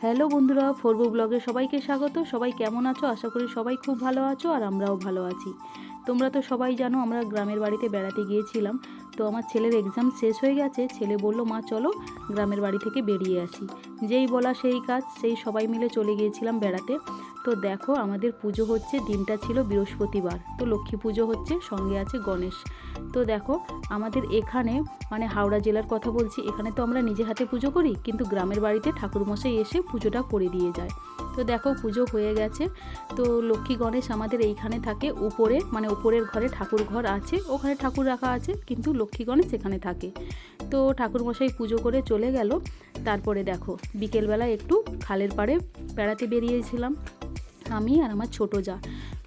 Hello বন্ধুরা, ফোরবো ব্লগে সবাইকে স্বাগত। সবাই কেমন আছো? আশা করি সবাই খুব ভালো আছো আর আমরাও ভালো আছি। তোমরা তো সবাই জানো, আমরা গ্রামের বাড়িতে বেড়াতে গিয়েছিলাম। তো আমার ছেলের এক্সাম শেষ হয়ে গেছে। ছেলে বলল, মা, চলো গ্রামের বাড়ি থেকে বেরিয়ে আসি। যেই বলা সেই কাজ, সেই সবাই মিলে চলে গিয়েছিলাম বেড়াতে। তো দেখো, আমাদের পুজো হচ্ছে, দিনটা ছিল বৃহস্পতিবার। তো লক্ষ্মী পুজো হচ্ছে, সঙ্গে আছে গণেশ। তো দেখো, আমাদের এখানে মানে হাওড়া জেলার কথা বলছি, এখানে তো আমরা নিজে হাতে পুজো করি, কিন্তু গ্রামের বাড়িতে ঠাকুরমশাই এসে পুজোটা করে দিয়ে যায়। তো দেখো, পুজো হয়ে গেছে। তো লক্ষ্মী গণেশ আমাদের এইখানে থাকে, উপরে মানে উপরের ঘরে ঠাকুর ঘর আছে, ওখানে ঠাকুর রাখা আছে, কিন্তু লক্ষ্মী গণেশ এখানে থাকে। তো ঠাকুরমশাই পুজো করে চলে গেল। তারপরে দেখো বিকেলবেলা একটু খালের পাড়ে বেড়াতে বেরিয়েছিলাম। আমি আর আমার ছোটো যা।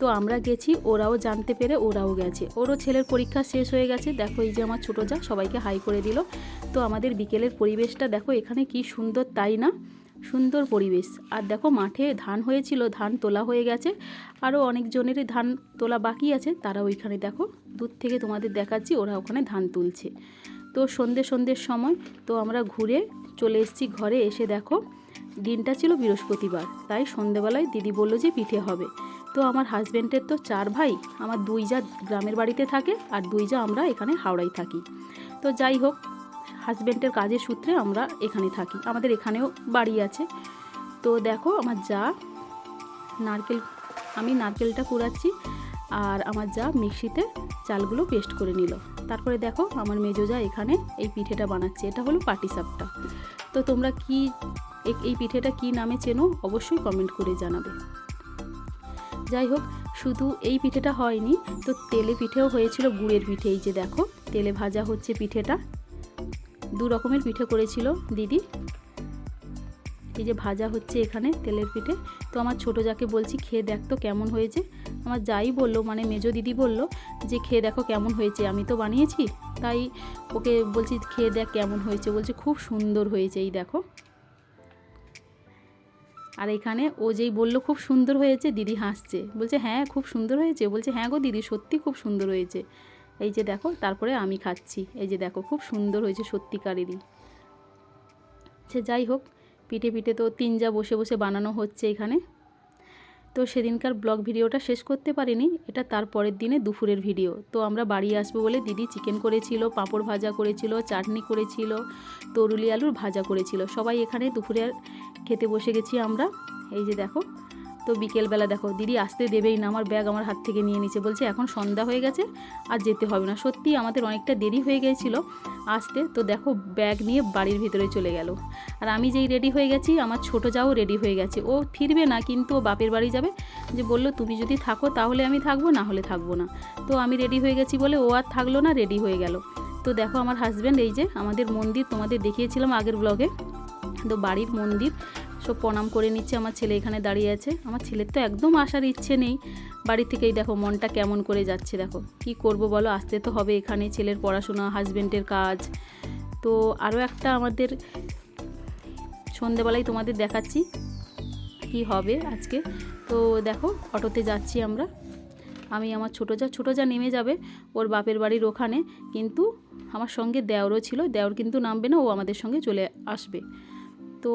তো আমরা গেছি, ওরাও জানতে পেরে ওরাও গেছে। ওরও ছেলের পরীক্ষা শেষ হয়ে গেছে। দেখো এই যে আমার ছোটো যা, সবাইকে হাই করে দিল। তো আমাদের বিকেলের পরিবেশটা দেখো, এখানে কি সুন্দর তাই না? সুন্দর পরিবেশ। আর দেখো মাঠে ধান হয়েছিল, ধান তোলা হয়ে গেছে। আরও অনেকজনেরই ধান তোলা বাকি আছে তারা ওইখানে দেখো। দূর থেকে তোমাদের দেখাচ্ছি, ওরা ওখানে ধান তুলছে। তো সন্ধে সন্ধ্যের সময়, তো আমরা ঘুরে চলে এসেছি ঘরে এসে দেখো, দিনটা ছিল বৃহস্পতিবার। তাই সন্ধেবেলায় দিদি বলল যে পিঠে হবে। তো আমার হাজব্যান্ডের তো চার ভাই, আমার দুই যা গ্রামের বাড়িতে থাকে আর দুই যা আমরা এখানে হাওড়ায় থাকি। তো যাই হোক হাজব্যান্ডের কাজের সূত্রে আমরা এখানে থাকি। আমাদের এখানেও বাড়ি আছে। তো দেখো আমার যা নারকেল, আমি নারকেলটা কুড়াচ্ছি আর আমার যা মিক্সিতে চালগুলো পেস্ট করে নিল। তারপরে দেখো আমার মেজো যা এখানে এই পিঠেটা বানাচ্ছে। এটা হলো পাটিসাপটা তো তোমরা কি এই পিঠেটা কি নামে চেনো অবশ্যই কমেন্ট করে জানাবে। যাই হোক, শুধু এই পিঠেটা হয়নি, তো তেলে পিঠেও হয়েছিল গুড়ের পিঠে। এই যে দেখো, তেলে ভাজা হচ্ছে পিঠেটা। দু রকমের পিঠে করেছিল দিদি। এই যে ভাজা হচ্ছে এখানে তেলের পিঠে। তো আমার ছোটো যাকে বলছি, খেয়ে দেখ তো কেমন হয়েছে। আমার যাই বলল মানে মেজো দিদি বলল যে, খেয়ে দেখো কেমন হয়েছে। আমি তো বানিয়েছি, তাই ওকে বলছি, খেয়ে দেখ কেমন হয়েছে। বলছে, খুব সুন্দর হয়েছে। এই দেখো। আর এখানে ও যেই বলল, খুব সুন্দর হয়েছে, দিদি হাসছে। বলছে হ্যাঁ খুব সুন্দর হয়েছে। বলছে হ্যাঁ গো দিদি, সত্যি খুব সুন্দর হয়েছে। এই যে দেখো, তারপরে আমি খাচ্ছি। এই যে দেখো, খুব সুন্দর হয়েছে সত্যিকারেরই। সে যাই হোক, পিঠে পিঠে তো তিন যা বসে বসে বানানো হচ্ছে এখানে। তো সেদিনকার ব্লগ ভিডিওটা শেষ করতে পারিনি, এটা তার পরের দিনে দুপুরের ভিডিও। তো আমরা বাড়ি আসব বলে দিদি চিকেন করেছিল, পাঁপড় ভাজা করেছিল, চাটনি করেছিল, তরুলি আলুর ভাজা করেছিল। সবাই এখানে দুপুরে খেতে বসে গেছি আমরা। এই যে দেখো, তো বিকেলবেলা দেখো, দিদি আসতে দেবেই না, আমার ব্যাগ আমার হাত থেকে নিয়ে নিচ্ছে বলছে, এখন সন্ধ্যা হয়ে গেছে আর যেতে হবে না। সত্যি আমাদের অনেকটা দেরি হয়ে গিয়েছিল আসতে। তো দেখো, ব্যাগ নিয়ে বাড়ির ভিতরে চলে গেল। আর আমি যেই রেডি হয়ে গেছি, আমার ছোটো যাও রেডি হয়ে গেছে। ও ফিরবে না, কিন্তু ও বাপের বাড়ি যাবে। যে বলল, তুমি যদি থাকো, তাহলে আমি থাকব, না হলে থাকব না। তো আমি রেডি হয়ে গেছি বলে ও আর থাকল না রেডি হয়ে গেল। তো দেখো, আমার হাজব্যান্ড এই যে আমাদের মন্দির তোমাদের দেখিয়েছিলাম আগের ব্লগে তো বাড়ির মন্দির। সব প্রণাম করে নিচ্ছে আমার ছেলে এখানে দাঁড়িয়ে আছে। আমার ছেলের তো একদম আসার ইচ্ছে নেই। বাড়ি থেকেই দেখো মনটা কেমন করে যাচ্ছে দেখো। কি করব বলো? আসতে তো হবে এখানে ছেলের পড়াশোনা হাজব্যান্ডের কাজ। তো আরও একটা আমাদের সন্ধেবেলায় তোমাদের দেখাচ্ছি কি হবে আজকে। তো দেখো অটোতে যাচ্ছি আমরা। আমি আমার ছোটো যা ছোটো যা নেমে যাবে ওর বাপের বাড়ির ওখানে। কিন্তু আমার সঙ্গে দেওরও ছিল। দেওর কিন্তু নামবে না, ও আমাদের সঙ্গে চলে আসবে। তো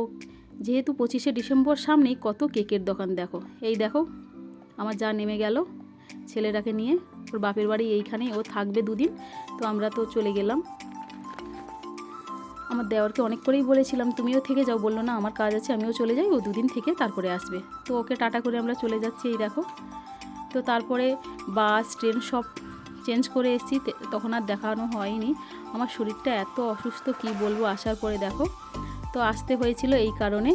যেহেতু পঁচিশে ডিসেম্বর সামনেই কত কেকের দোকান দেখো। এই দেখো, আমার যা নেমে গেল ছেলেটাকে নিয়ে, ওর বাপের বাড়ি এইখানেই, ও থাকবে দুদিন, তো আমরা তো চলে গেলাম। আমার দেওয়ারকে অনেক করেই বলেছিলাম, তুমিও থেকে যাও। বলল, না, আমার কাজ আছে, আমিও চলে যাই, ও দুদিন থেকে তারপরে আসবে। তো ওকে টাটা করে আমরা চলে যাচ্ছি, এই দেখো। তো তারপরে বাস, ট্রেন সব চেঞ্জ করে এসেছি তখন আর দেখানো হয়নি। আমার শরীরটা এত অসুস্থ, কি বলব, আসার পরে দেখো। তো আসতে হয়েছিল এই কারণে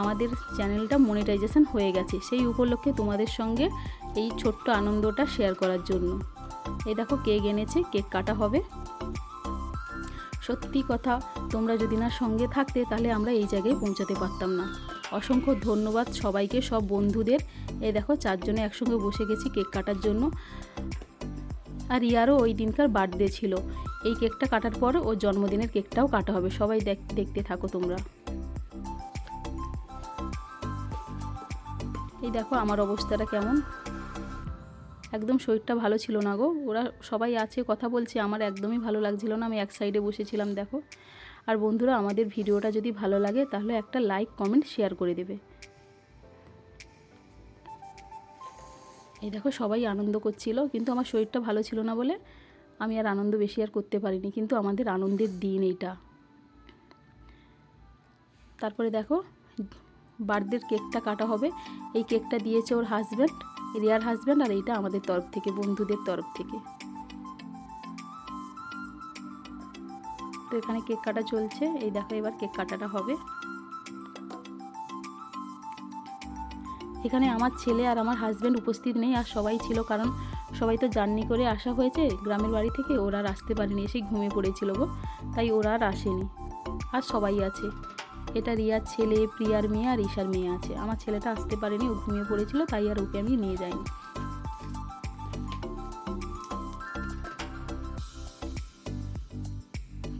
আমাদের চ্যানেলটা মনিটাইজেশন হয়ে গেছে। সেই উপলক্ষে তোমাদের সঙ্গে এই ছোট্ট আনন্দটা শেয়ার করার জন্য। এই দেখো কেক এনেছে কেক কাটা হবে। সত্যি কথা, তোমরা যদি না সঙ্গে থাকতে, তাহলে আমরা এই জায়গায় পৌঁছাতে পারতাম না। অসংখ্য ধন্যবাদ সবাইকে, সব বন্ধুদের। এই দেখো চারজনে একসঙ্গে বসে গেছি কেক কাটার জন্য। আর ইয়ারও ওই দিনকার বার্থডে ছিল। এই কেকটা কাটার পর ওর জন্মদিনের কেকটাও কাটা হবে। সবাই দেখ- দেখতে থাকো তোমরা। এই দেখো আমার অবস্থাটা কেমন। একদম শরীরটা ভালো ছিল না গো। ওরা সবাই আছে, কথা বলছে। আমার একদমই ভালো লাগছিল না। আমি এক সাইডে বসেছিলাম, দেখো। আর বন্ধুরা, আমাদের ভিডিওটা যদি ভালো লাগে, তাহলে একটা লাইক কমেন্ট শেয়ার করে দেবে। এই দেখো সবাই আনন্দ করছিল, কিন্তু আমার শরীরটা ভালো ছিল না বলে আমি আর আনন্দ বেশি আর করতে পারিনি, কিন্তু আমাদের আনন্দের দিন এইটা। তারপরে দেখো বার্থডের কেকটা কাটা হবে, এই কেকটা দিয়েছে ওর হাজব্যান্ড রিয়ার হাজব্যান্ড আর এইটা আমাদের তরফ থেকে, বন্ধুদের তরফ থেকে। তো এখানে কেক কাটা চলছে, এই দেখো এবার কেক কাটাটা হবে। এখানে আমার ছেলে আর আমার হাজব্যান্ড উপস্থিত নেই আর সবাই ছিল কারণ সবাই তো জার্নি করে আসা হয়েছে গ্রামের বাড়ি থেকে। ওরা আর আসতে পারেনি, এসে ঘুমিয়ে পড়েছিল গো। তাই ওরা আর আসেনি। আর সবাই আছে। এটা রিয়ার ছেলে, প্রিয়ার মেয়ে আর ঈশার মেয়ে আছে। আমার ছেলেটা আসতে পারেনি, ও ঘুমিয়ে পড়েছিল, তাই আর ওকে আমি নিয়ে যাইনি।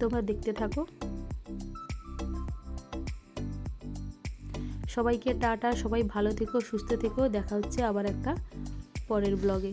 তোমরা দেখতে থাকো। সবাইকে টাটা সবাই ভালো থেকো সুস্থ থেকো। দেখা হচ্ছে আবার একটা পরের ব্লগে